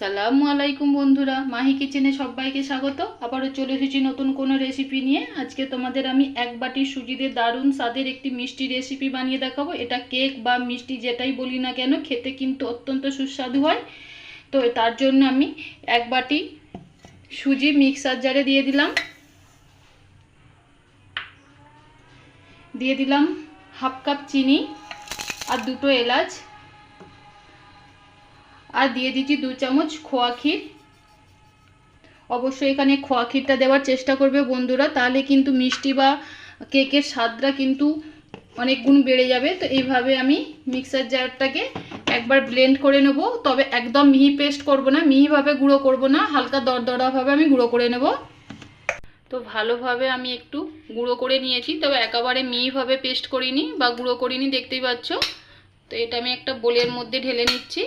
আসসালামু আলাইকুম বন্ধুরা, মাহি কিচেনে সবাইকে স্বাগত। আবারও চলে এসেছি নতুন কোনো রেসিপি নিয়ে। আজকে তোমাদের আমি এক বাটি সুজিতে দারুণ স্বাদের একটি মিষ্টি রেসিপি বানিয়ে দেখাবো। এটা কেক বা মিষ্টি যেটাই বলি না কেন, খেতে কিন্তু অত্যন্ত সুস্বাদু হয়। তো তার জন্য আমি এক বাটি সুজি মিক্সার জারে দিয়ে দিলাম। দিয়ে দিলাম হাফ কাপ চিনি আর দুটো এলাচ। আর দিয়ে দিচ্ছি দু চামচ খোয়া ক্ষীর। অবশ্যই এখানে খোয়া ক্ষীরটা দেওয়ার চেষ্টা করবে বন্ধুরা, তাহলে কিন্তু মিষ্টি বা কেকের স্বাদটা কিন্তু অনেক গুণ বেড়ে যাবে। তো এইভাবে আমি মিক্সার জারটাকে একবার ব্লেন্ড করে নেব। তবে একদম মিহি পেস্ট করব না, মিহিভাবে গুঁড়ো করব না, হালকা দরদরাভাবে আমি গুঁড়ো করে নেব। তো ভালোভাবে আমি একটু গুঁড়ো করে নিয়েছি, তবে একেবারে মিহিভাবে পেস্ট করিনি বা গুঁড়ো করিনি, দেখতেই পাচ্ছ। তো এটা আমি একটা বোলের মধ্যে ঢেলে নিচ্ছি।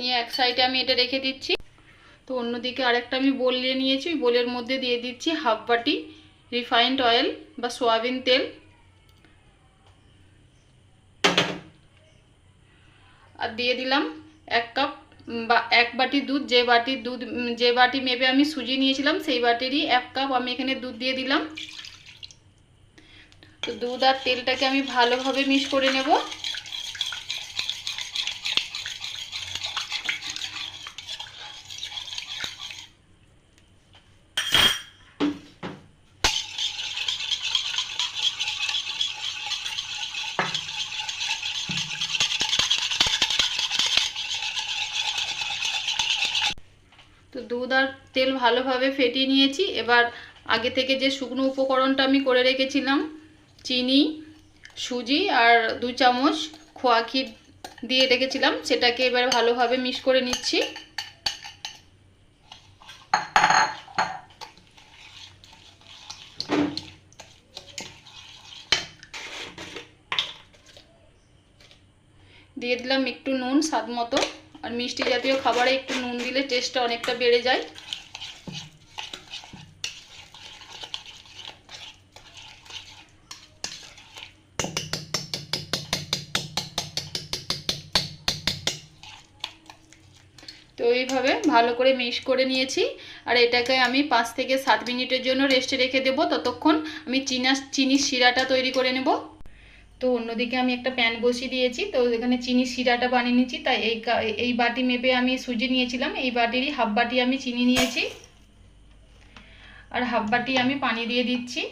নিয়ে এক সাইডে আমি এটা রেখে দিচ্ছি। তো অন্যদিকে আরেকটা আমি বোল নিয়ে নিয়েছি, ওই বোলের মধ্যে দিয়ে দিচ্ছি হাফ বাটি রিফাইন্ড অয়েল বা সোয়াবিন তেল। আর দিয়ে দিলাম এক কাপ বা এক বাটি দুধ, যে বাটির দুধ যে বাটি মেপে আমি সুজি নিয়েছিলাম, সেই বাটিরই এক কাপ আমি এখানে দুধ দিয়ে দিলাম। তো দুধ আর তেলটাকে আমি ভালোভাবে মিক্স করে নেব তো দুধ আর তেল ভালোভাবে ফেটিয়ে নিয়েছি। এবার আগে থেকে যে শুকনো উপকরণটা আমি করে রেখেছিলাম, চিনি, সুজি আর দু চামচ খোয়া ক্ষীর দিয়ে রেখেছিলাম, সেটাকে এবার ভালোভাবে মিক্স করে নিচ্ছি। দিয়ে দিলাম একটু নুন, স্বাদ মতো। আর মিষ্টি জাতীয় খাবারে একটু নুন দিলে টেস্টটা অনেকটা বেড়ে যায়। এইভাবে ভালো করে মিক্স করে নিয়েছি। আর এটাকে আমি পাঁচ থেকে সাত মিনিটের জন্য রেস্টে রেখে দেবো। ততক্ষণ আমি চিনা, চিনির শিরাটা তৈরি করে নেব। তো অন্যদিকে আমি একটা প্যান বসিয়ে দিয়েছি। তো এখানে চিনি শিরাটা বানিয়ে নিয়েছি। তাই এই এই বাটি মেপে আমি সুজি নিয়েছিলাম। এই বাটিরই হাফ বাটি আমি চিনি নিয়েছি। আর হাফ বাটি আমি পানি দিয়ে দিচ্ছি।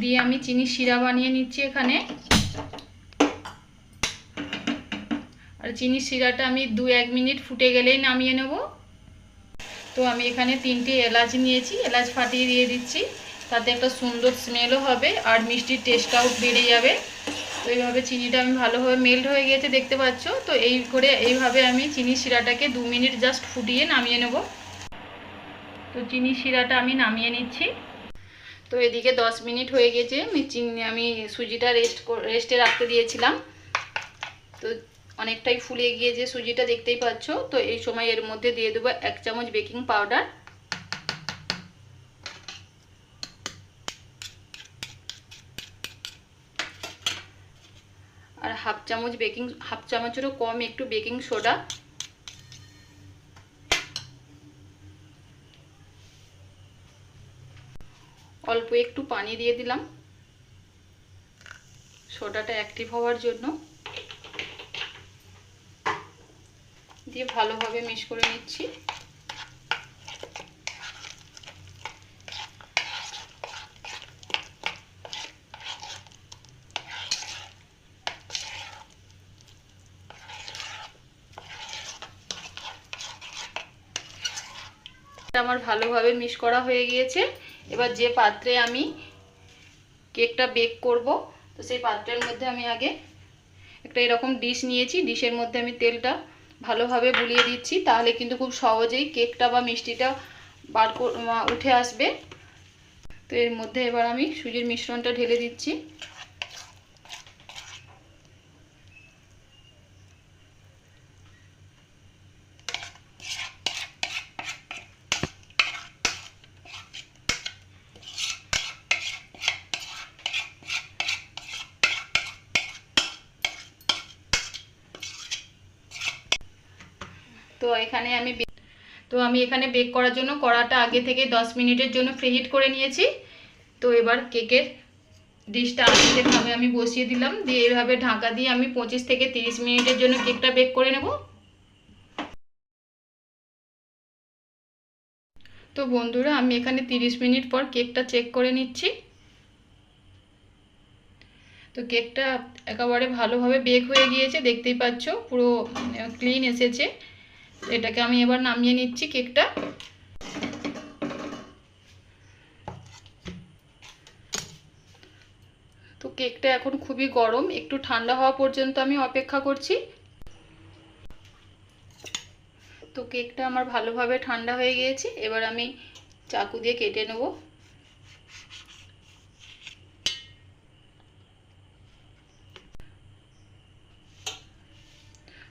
দিয়ে আমি চিনি শিরা বানিয়ে নিচ্ছি এখানে। আর চিনি শিরাটা আমি দু এক মিনিট ফুটে গেলেই নামিয়ে নেব। তো আমি এখানে তিনটি এলাচ নিয়েছি, এলাচ ফাটিয়ে দিয়ে দিচ্ছি। তাতে একটা সুন্দর স্মেলও হবে আর মিষ্টির টেস্টটাও বেড়ে যাবে। তো এইভাবে চিনিটা আমি ভালোভাবে মেল্ট হয়ে গিয়েছে দেখতে পাচ্ছ? তো এই করে এইভাবে আমি চিনি শিরাটাকে দু মিনিট জাস্ট ফুটিয়ে নামিয়ে নেব। তো চিনি শিরাটা আমি নামিয়ে নিচ্ছি। তো এদিকে দশ মিনিট হয়ে গেছে, আমি চিনি, আমি সুজিটা রেস্ট রেস্টে রাখতে দিয়েছিলাম। তো অনেকটাই ফুলে গিয়ে যে সুজিটা দেখতেই পাচ্ছ, তো এই সময় এর মধ্যে দিয়ে দেবো এক চামচ বেকিং পাউডার। আর হাফ চামচ বেকিং, হাফ চামচেরও কম একটু বেকিং সোডা। অল্প একটু পানি দিয়ে দিলাম। সোডাটা অ্যাক্টিভ হওয়ার জন্য। দিয়ে ভালোভাবে মিক্স করে নিচ্ছি। আমার ভালোভাবে মিক্স করা হয়ে গিয়েছে। এবার যে পাত্রে আমি কেকটা বেক করব, তো সেই পাত্রের মধ্যে আমি আগে একটা এরকম ডিশ নিয়েছি। ডিশের মধ্যে আমি তেলটা ভালোভাবে বুলিয়ে দিচ্ছি, তাহলে কিন্তু খুব সহজেই কেকটা বা মিষ্টিটা বার উঠে আসবে। তো এর মধ্যে এবার আমি সুজির মিশ্রণটা ঢেলে দিচ্ছি। তো এখানে আমি তো আমি এখানে বেক করার জন্য কড়াটা আগে থেকে দশ মিনিটের জন্য ফ্রিহিট করে নিয়েছি। তো এবার কেকের ডিশটা আস্তেভাবে আমি বসিয়ে দিলাম। দিয়ে এইভাবে ঢাকা দিয়ে আমি পঁচিশ থেকে তিরিশ মিনিটের জন্য কেকটা বেক করে নেব। তো বন্ধুরা, আমি এখানে তিরিশ মিনিট পর কেকটা চেক করে নিচ্ছি। তো কেকটা একেবারে ভালোভাবে বেক হয়ে গিয়েছে, দেখতেই পাচ্ছ, পুরো ক্লিন এসেছে। এটাকে আমি এবার নামিয়ে নিচ্ছি কেকটা। তো কেকটা এখন খুবই গরম, একটু ঠান্ডা হওয়া পর্যন্ত আমি অপেক্ষা করছি। তো কেকটা আমার ভালোভাবে ঠান্ডা হয়ে গিয়েছে, এবার আমি চাকু দিয়ে কেটে নেব।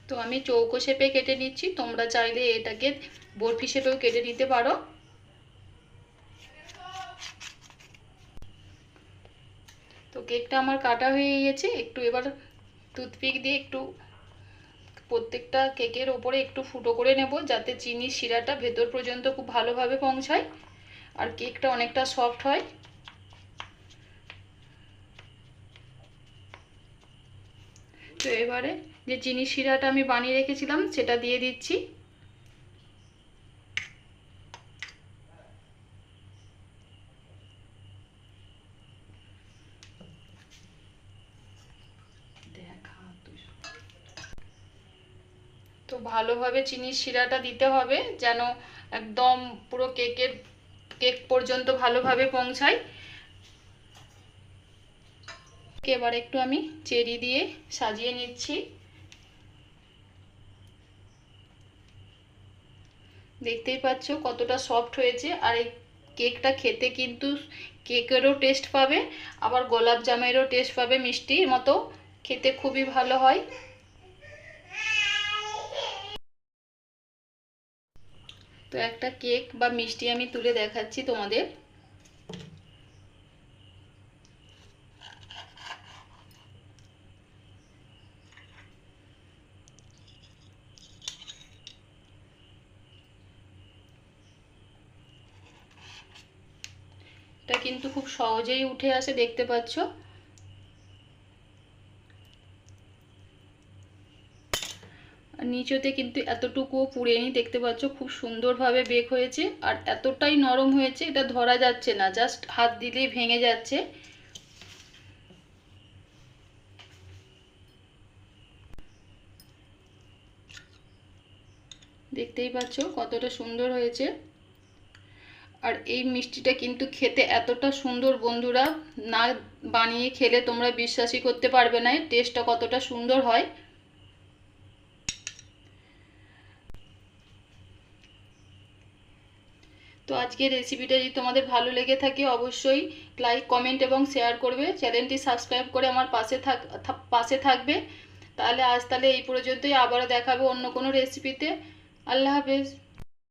তো আমি চৌকো শেপে কেটে নিচ্ছি। তোমরা চাইলে এটাকে বরফি শেপেও কেটে নিতে পারো। তো কেকটা আমার কাটা হয়ে গিয়েছে। একটু এবার টুথপিক দিয়ে একটু প্রত্যেকটা কেকের ওপরে একটু ফুটো করে নেব, যাতে চিনির শিরাটা ভেতর পর্যন্ত খুব ভালোভাবে পৌঁছায়। আর কেকটা অনেকটা সফট হয়। তো এবারে যে চিনি শিরাটা আমি বানিয়ে রেখেছিলাম, সেটা দিয়ে দিচ্ছি। তো ভালোভাবে চিনির শিরাটা দিতে হবে, যেন একদম পুরো কেকের, কেক পর্যন্ত ভালোভাবে পৌঁছায়। এবার একটু আমি চেরি দিয়ে সাজিয়ে নিচ্ছি। দেখতেই পাচ্ছ কতটা সফট হয়েছে আর এই কেকটা খেতে কিন্তু কেকেরও টেস্ট পাবে, আবার গোলাপ জামেরও টেস্ট পাবে, মিষ্টির মতো খেতে খুবই ভালো হয়। তো একটা কেক বা মিষ্টি আমি তুলে দেখাচ্ছি তোমাদের। এটা কিন্তু খুব সহজেই উঠে আসে, দেখতে পাচ্ছ। নিচেতে কিন্তু এতটুকুও পুড়েনি, দেখতে পাচ্ছ খুব সুন্দরভাবে বেক হয়েছে। আর এতটাই নরম হয়েছে, এটা ধরা যাচ্ছে না, জাস্ট হাত দিলেই ভেঙে যাচ্ছে। দেখতেই পাচ্ছ কতটা সুন্দর হয়েছে। আর এই মিষ্টিটা কিন্তু খেতে এতটা সুন্দর বন্ধুরা, না বানিয়ে খেলে তোমরা বিশ্বাসই করতে পারবে না টেস্টটা কতটা সুন্দর হয়। তো আজকের রেসিপিটা যদি তোমাদের ভালো লেগে থাকে, অবশ্যই লাইক কমেন্ট এবং শেয়ার করবে। চ্যানেলটি সাবস্ক্রাইব করে আমার পাশে থাক পাশে থাকবে। তাহলে আজ তাহলে এই পর্যন্তই, আবারও দেখাবে অন্য কোনো রেসিপিতে আল্লাহ হাফেজ।